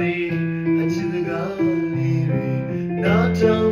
လေးအချစ်စကားလေးတွေနားထောင်